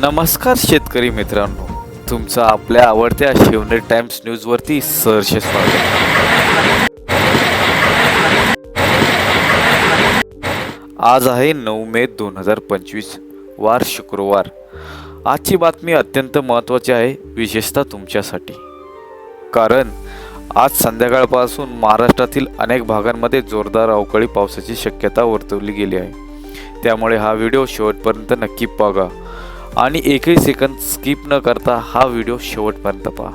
नमस्कार शेतकरी मित्रांनो. तुमचं आपल्या आवडत्या शिवनेर टाइम्स न्यूजवरती सहर्ष स्वागत. आज आहे नऊ मे दोन हजार पंचवीस वार शुक्रवार. आजची बातमी अत्यंत महत्त्वाची आहे विशेषतः तुमच्यासाठी. कारण आज संध्याकाळपासून महाराष्ट्रातील अनेक भागांमध्ये जोरदार अवकाळी पावसाची शक्यता वर्तवली गेली आहे. त्यामुळे हा व्हिडिओ शेवटपर्यंत नक्की बघा. आणि एकही सेकंद स्किप न करता हा व्हिडिओ शेवटपर्यंत पहा.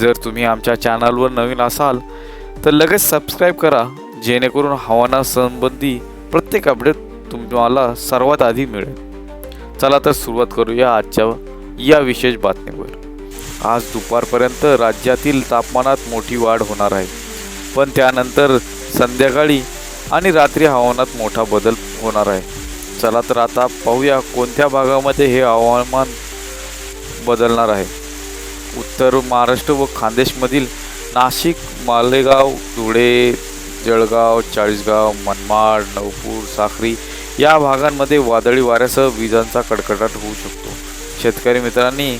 जर तुम्ही आमच्या चॅनलवर नवीन असाल तर लगेच सबस्क्राईब करा जेणेकरून हवामानासंबंधी प्रत्येक अपडेट तुम्हाला सर्वात आधी मिळेल. चला तर सुरुवात करूया आजच्या या विशेष बातमीवर. आज दुपारपर्यंत राज्यातील तापमानात मोठी वाढ होणार आहे. पण त्यानंतर संध्याकाळी आणि रात्री हवामानात मोठा बदल होणार आहे. चला तर आता पाहूया कोणत्या भागामध्ये हे हवामान बदलणार आहे. उत्तर महाराष्ट्र व खानदेशमधील नाशिक मालेगाव धुळे जळगाव चाळीसगाव मनमाड नवपूर साखरी या भागांमध्ये वादळी वाऱ्यासह विजांचा कडकडाट होऊ शकतो. शेतकरी मित्रांनी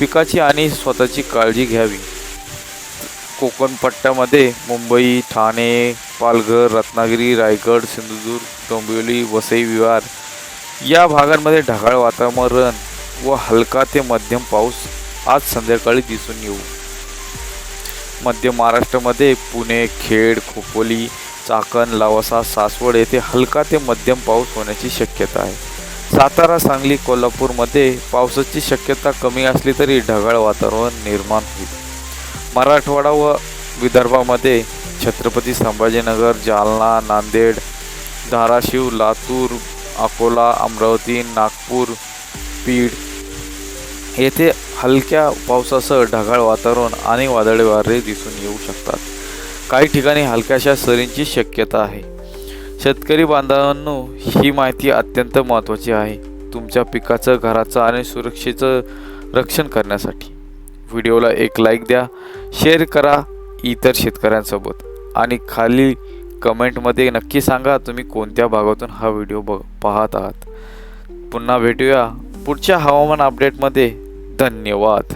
पिकाची आणि स्वतःची काळजी घ्यावी. कोकण पट्ट्यामध्ये मुंबई ठाणे पालघर रत्नागिरी रायगड सिंधुदुर्ग डोंबिवली वसई विहार या भागांमध्ये ढगाळ वातावरण व हलका ते मध्यम पाऊस आज संध्याकाळी दिसून येऊ. मध्य महाराष्ट्रामध्ये पुणे खेड खोपोली चाकण लावासा सासवड येथे हलका ते मध्यम पाऊस होण्याची शक्यता आहे. सातारा सांगली कोल्हापूरमध्ये पावसाची शक्यता कमी असली तरी ढगाळ वातावरण निर्माण होईल. मराठवाडा व विदर्भामध्ये छत्रपती संभाजीनगर जालना नांदेड धाराशिव लातूर अकोला अमरावती नागपूर बीड येथे हलक्या पावसासह ढगाळ वातावरण आणि वादळी वारे दिसून येऊ शकतात. काही ठिकाणी हलक्याशा सरींची शक्यता आहे. शेतकरी बांधवांनो ही माहिती अत्यंत महत्त्वाची आहे. तुमच्या पिकाचं घराचं आणि सुरक्षेचं रक्षण करण्यासाठी. व्हिडिओला एक लाईक द्या शेअर करा इतर शेतकऱ्यांसोबत. आणि खाली कमेंटमध्ये नक्की सांगा तुम्ही कोणत्या भागातून हा व्हिडिओ बघ पाहत आहात. पुन्हा भेटूया पुढच्या हवामान अपडेटमध्ये धन्यवाद.